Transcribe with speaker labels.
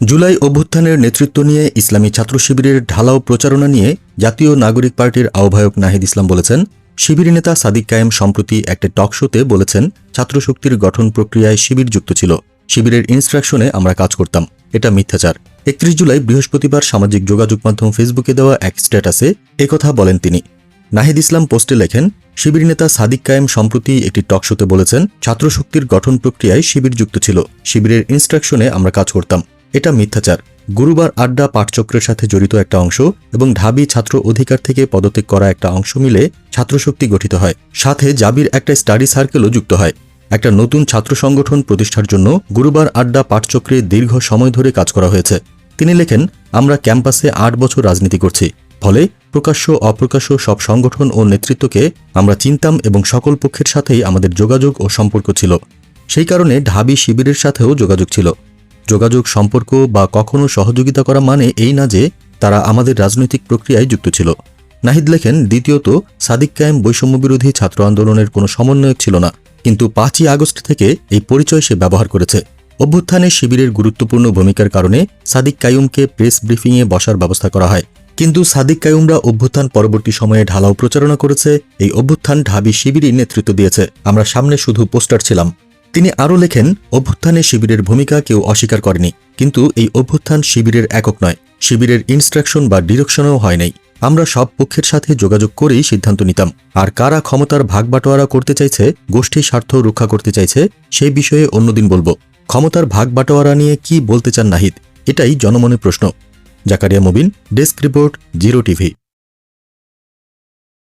Speaker 1: জুলাই অভ্যুত্থানের নেতৃত্ব নিয়ে ইসলামী ছাত্র শিবিরের ঢালাও প্রচারণা নিয়ে জাতীয় নাগরিক পার্টির আহ্বায়ক নাহিদ ইসলাম বলেছেন, শিবির নেতা সাদিক কায়েম সম্প্রতি একটা টক শোতে বলেছেন ছাত্রশক্তির গঠন প্রক্রিয়ায় শিবির যুক্ত ছিল। শিবিরের ইনস্ট্রাকশনে আমরা কাজ করতাম। এটা মিথ্যাচার। একত্রিশ জুলাই বৃহস্পতিবার সামাজিক যোগাযোগ মাধ্যম ফেসবুকে দেওয়া এক স্ট্যাটাসে একথা বলেন তিনি। নাহিদ ইসলাম পোস্টে লেখেন, শিবির নেতা সাদিক কায়েম সম্প্রতি একটি টক শোতে বলেছেন ছাত্রশক্তির গঠন প্রক্রিয়ায় শিবির যুক্ত ছিল। শিবিরের ইনস্ট্রাকশনে আমরা কাজ করতাম। এটা মিথ্যাচার। গুরুবার আড্ডা পাঠচক্রের সাথে জড়িত একটা অংশ এবং ঢাবি ছাত্র অধিকার থেকে পদত্যাগ করা একটা অংশ মিলে ছাত্রশক্তি গঠিত হয়। সাথে জাবির একটা স্টাডি সার্কেলও যুক্ত হয়। একটা নতুন ছাত্র সংগঠন প্রতিষ্ঠার জন্য গুরুবার আড্ডা পাঠচক্রে দীর্ঘ সময় ধরে কাজ করা হয়েছে। তিনি লেখেন, আমরা ক্যাম্পাসে আট বছর রাজনীতি করছি। ফলে প্রকাশ্য অপ্রকাশ্য সব সংগঠন ও নেতৃত্বকে আমরা চিনতাম এবং সকল পক্ষের সাথেই আমাদের যোগাযোগ ও সম্পর্ক ছিল। সেই কারণে ঢাবি শিবিরের সাথেও যোগাযোগ ছিল। যোগাযোগ, সম্পর্ক বা কখনো সহযোগিতা করা মানে এই না যে তারা আমাদের রাজনৈতিক প্রক্রিয়ায় যুক্ত ছিল। নাহিদ লেখেন, দ্বিতীয়ত, সাদিক কায়েম বৈষম্যবিরোধী ছাত্র আন্দোলনের কোনো সমন্বয়ক ছিল না, কিন্তু পাঁচই আগস্ট থেকে এই পরিচয় সে ব্যবহার করেছে। অভ্যুত্থানে শিবিরের গুরুত্বপূর্ণ ভূমিকার কারণে সাদিক কায়ুমকে প্রেস ব্রিফিংয়ে বসার ব্যবস্থা করা হয়। কিন্তু সাদিক কায়ুমরা অভ্যুত্থান পরবর্তী সময়ে ঢালাও প্রচারণা করেছে, এই অভ্যুত্থান ঢাবি শিবিরই নেতৃত্ব দিয়েছে। আমরা সামনে শুধু পোস্টার ছিলাম। তিনি আরও লেখেন, অভ্যুত্থানে শিবিরের ভূমিকা কেউ অস্বীকার করেনি, কিন্তু এই অভ্যুত্থান শিবিরের একক নয়, শিবিরের ইনস্ট্রাকশন বা ডিরেকশনও হয় নাই। আমরা সব পক্ষের সাথে যোগাযোগ করেই সিদ্ধান্ত নিতাম। আর কারা ক্ষমতার ভাগবাটোয়ারা করতে চাইছে, গোষ্ঠী স্বার্থ রক্ষা করতে চাইছে সেই বিষয়ে অন্যদিন বলব। ক্ষমতার ভাগবাটোয়ারা নিয়ে কি বলতে চান নাহিদ? এটাই জনমনে প্রশ্ন। Zakaria Mubin, desk report, zero TV.